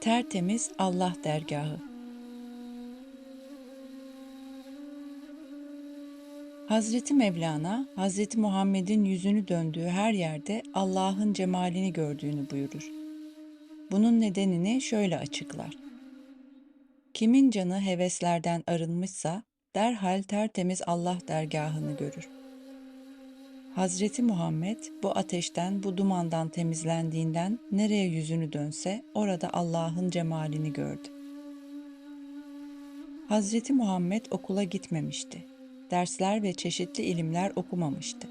Tertemiz Allah dergahı. Hazreti Mevlana, Hazreti Muhammed'in yüzünü döndüğü her yerde Allah'ın cemalini gördüğünü buyurur. Bunun nedenini şöyle açıklar. Kimin canı heveslerden arınmışsa derhal tertemiz Allah dergahını görür. Hazreti Muhammed bu ateşten, bu dumandan temizlendiğinden nereye yüzünü dönse orada Allah'ın cemalini gördü. Hazreti Muhammed okula gitmemişti. Dersler ve çeşitli ilimler okumamıştı.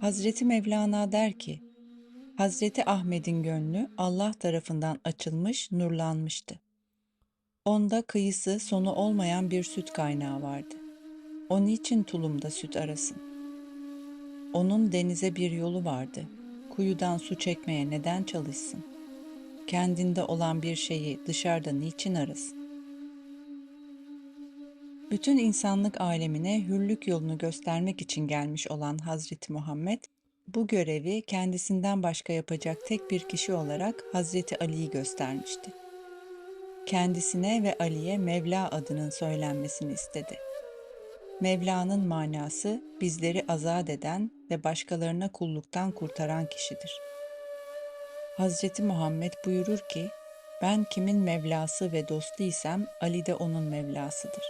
Hazreti Mevlana der ki, Hazreti Ahmet'in gönlü Allah tarafından açılmış, nurlanmıştı. Onda kıyısı sonu olmayan bir süt kaynağı vardı. Onun için tulumda süt arasın. Onun denize bir yolu vardı. Kuyudan su çekmeye neden çalışsın? Kendinde olan bir şeyi dışarıda niçin arasın? Bütün insanlık alemine hürlük yolunu göstermek için gelmiş olan Hazreti Muhammed, bu görevi kendisinden başka yapacak tek bir kişi olarak Hazreti Ali'yi göstermişti. Kendisine ve Ali'ye Mevla adının söylenmesini istedi. Mevla'nın manası bizleri azat eden ve başkalarına kulluktan kurtaran kişidir. Hazreti Muhammed buyurur ki, ben kimin Mevlası ve dostu isem Ali de onun Mevlasıdır.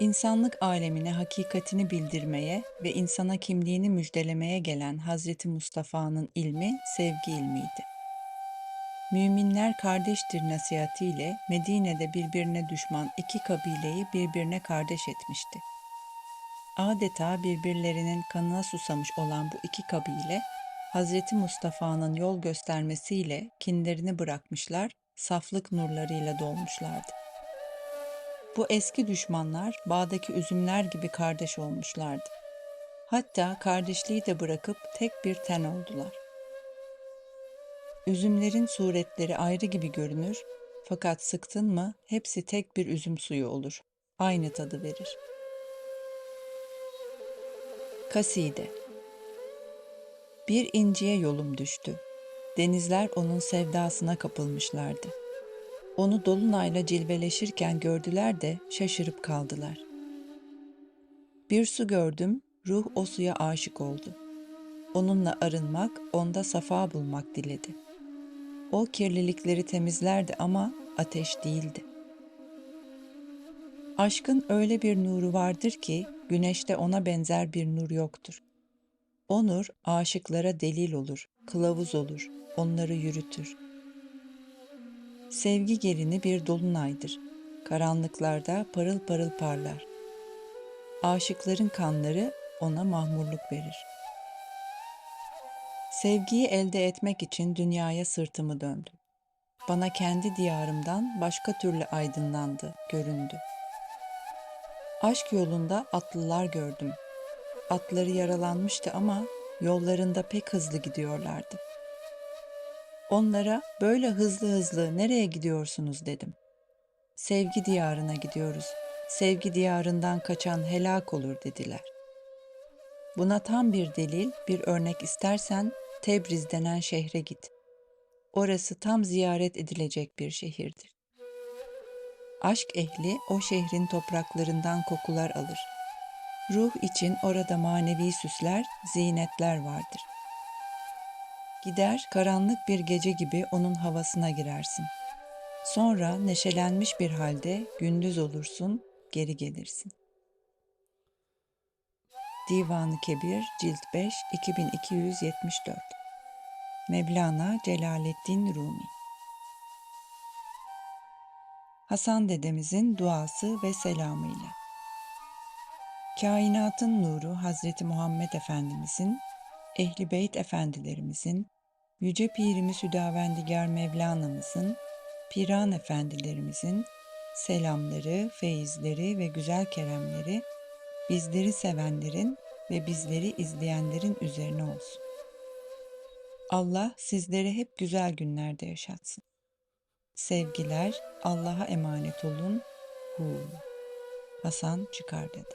İnsanlık alemine hakikatini bildirmeye ve insana kimliğini müjdelemeye gelen Hazreti Mustafa'nın ilmi sevgi ilmiydi. Müminler kardeştir nasihatiyle Medine'de birbirine düşman iki kabileyi birbirine kardeş etmişti. Adeta birbirlerinin kanına susamış olan bu iki kabile, Hazreti Mustafa'nın yol göstermesiyle kinlerini bırakmışlar, saflık nurlarıyla dolmuşlardı. Bu eski düşmanlar bağdaki üzümler gibi kardeş olmuşlardı. Hatta kardeşliği de bırakıp tek bir ten oldular. Üzümlerin suretleri ayrı gibi görünür fakat sıktın mı hepsi tek bir üzüm suyu olur. Aynı tadı verir. Kaside Bir inciye yolum düştü. Denizler onun sevdasına kapılmışlardı. Onu dolunayla cilveleşirken gördüler de şaşırıp kaldılar. Bir su gördüm, ruh o suya aşık oldu. Onunla arınmak, onda safa bulmak diledi. O kirlilikleri temizlerdi ama ateş değildi. Aşkın öyle bir nuru vardır ki güneşte ona benzer bir nur yoktur. O nur aşıklara delil olur, kılavuz olur, onları yürütür.'' Sevgi gelini bir dolunaydır. Karanlıklarda parıl parıl parlar. Aşıkların kanları ona mahmurluk verir. Sevgiyi elde etmek için dünyaya sırtımı döndüm. Bana kendi diyarımdan başka türlü aydınlandı, göründü. Aşk yolunda atlılar gördüm. Atları yaralanmıştı ama yollarında pek hızlı gidiyorlardı. Onlara böyle hızlı hızlı nereye gidiyorsunuz dedim. Sevgi diyarına gidiyoruz. Sevgi diyarından kaçan helak olur dediler. Buna tam bir delil, bir örnek istersen Tebriz denen şehre git. Orası tam ziyaret edilecek bir şehirdir. Aşk ehli o şehrin topraklarından kokular alır. Ruh için orada manevi süsler, zinetler vardır. Gider karanlık bir gece gibi onun havasına girersin. Sonra neşelenmiş bir halde gündüz olursun, geri gelirsin. Divanı Kebir Cilt 5 2274 Mevlana Celaleddin Rumi Hasan dedemizin duası ve selamıyla Kainatın nuru Hazreti Muhammed Efendimizin Ehli Beyt efendilerimizin, Yüce Pirimiz Hüdavendigar Mevlana'mızın, Piran efendilerimizin selamları, feyizleri ve güzel keremleri bizleri sevenlerin ve bizleri izleyenlerin üzerine olsun. Allah sizleri hep güzel günlerde yaşatsın. Sevgiler, Allah'a emanet olun. Hu. Hasan çıkar dedi.